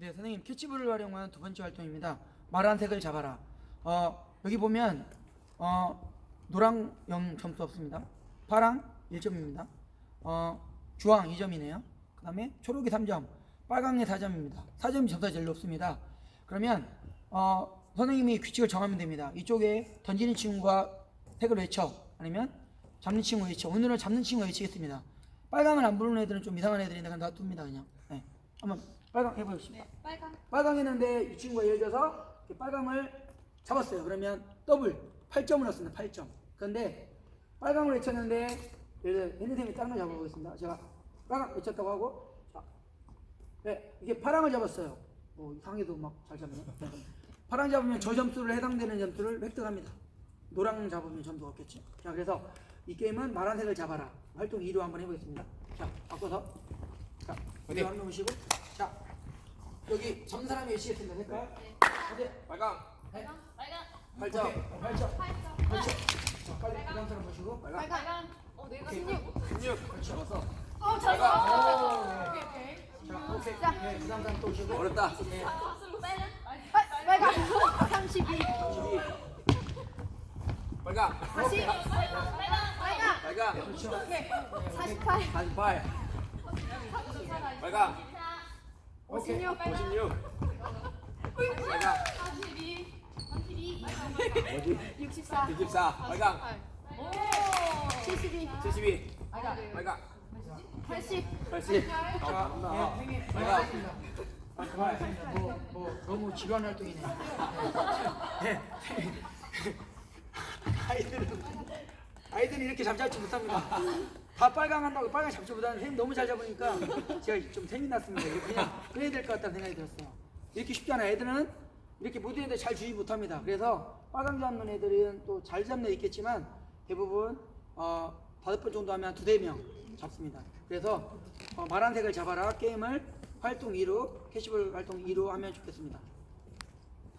네, 선생님 캐치볼을 활용한 두 번째 활동입니다. 마란색을 잡아라. 어, 여기 보면 어, 노랑 0 점수 없습니다. 파랑 1점입니다. 어, 주황 2점이네요. 그 다음에 초록이 3점, 빨강이 4점입니다. 4점이 점수가 제일 높습니다. 그러면 어, 선생님이 규칙을 정하면 됩니다. 이쪽에 던지는 친구가 색을 외쳐 아니면 잡는 친구 외쳐. 오늘은 잡는 친구 외치겠습니다. 빨강을 안 부르는 애들은 좀 이상한 애들인데 그냥 놔둡니다 그냥. 네. 한번 빨강 해보겠습니다. 네, 빨강. 빨강 했는데 이 친구가 예를 들어서 빨강을 잡았어요. 그러면 더블 8점을 넣습니다. 8점. 그런데 빨강을 외쳤는데 예를 들어 핸드생이 다른 걸 잡아보겠습니다. 제가 빨강 외쳤다고 하고 자, 네, 이게 파랑을 잡았어요. 뭐 이상해도 막 잘 잡네. 네. 파랑 잡으면 저 점수를 해당되는 점수를 획득합니다. 노랑 잡으면 점수 없겠죠. 자, 그래서 이 게임은 마란색을 잡아라. 활동 2로 한번 해보겠습니다. 자, 바꿔서. 자, 어디 한명 오시고. 자, 여기 잡는 사람이 외치겠습니다. 색깔. 어디? 빨강 네. 빨강. 8점. 8점. 8점. 8점. 자, 빨리 그 다음 사람 보시고. 빨강. 빨강. 어, 내가 오케이. 16. 16 그렇죠. 어서. 어, 잘. 네. 오케이, 오케이. 자, 오케이. 네, 그 다음 사람 또 오시고. 어렵다 네. 빨강. 빨강. 32. 32. 빨강 다시. 빨강. 빨강. 빨강 그렇죠. 48. 48 빨강 오케이. 56. 56 빨강 32. 32. 64. 64 빨강 오. 72. 72 빨강. 빨강 80. 80 자, 예, 행위 빨강 아, 그만하겠습니다. 뭐, 뭐, 너무 지루한 활동이네요. 네. 아이들은, 아이들은 이렇게 잠잘지 못합니다. 다 빨강 한다고 빨강 잡지보다는 선생님 너무 잘 잡으니까 제가 좀 생이 났습니다. 이거 그냥 끊어야 될 것 같다는 생각이 들었어요. 이렇게 쉽지 않아요. 애들은 이렇게 모든 애들 잘 주의 못합니다. 그래서 빨강 잡는 애들은 또 잘 잡는 애 있겠지만 대부분 어, 다섯 번 정도 하면 두세 명 잡습니다. 그래서 어, 마란색을 잡아라 게임을 활동 2로 캐시볼 활동 2로 하면 좋겠습니다.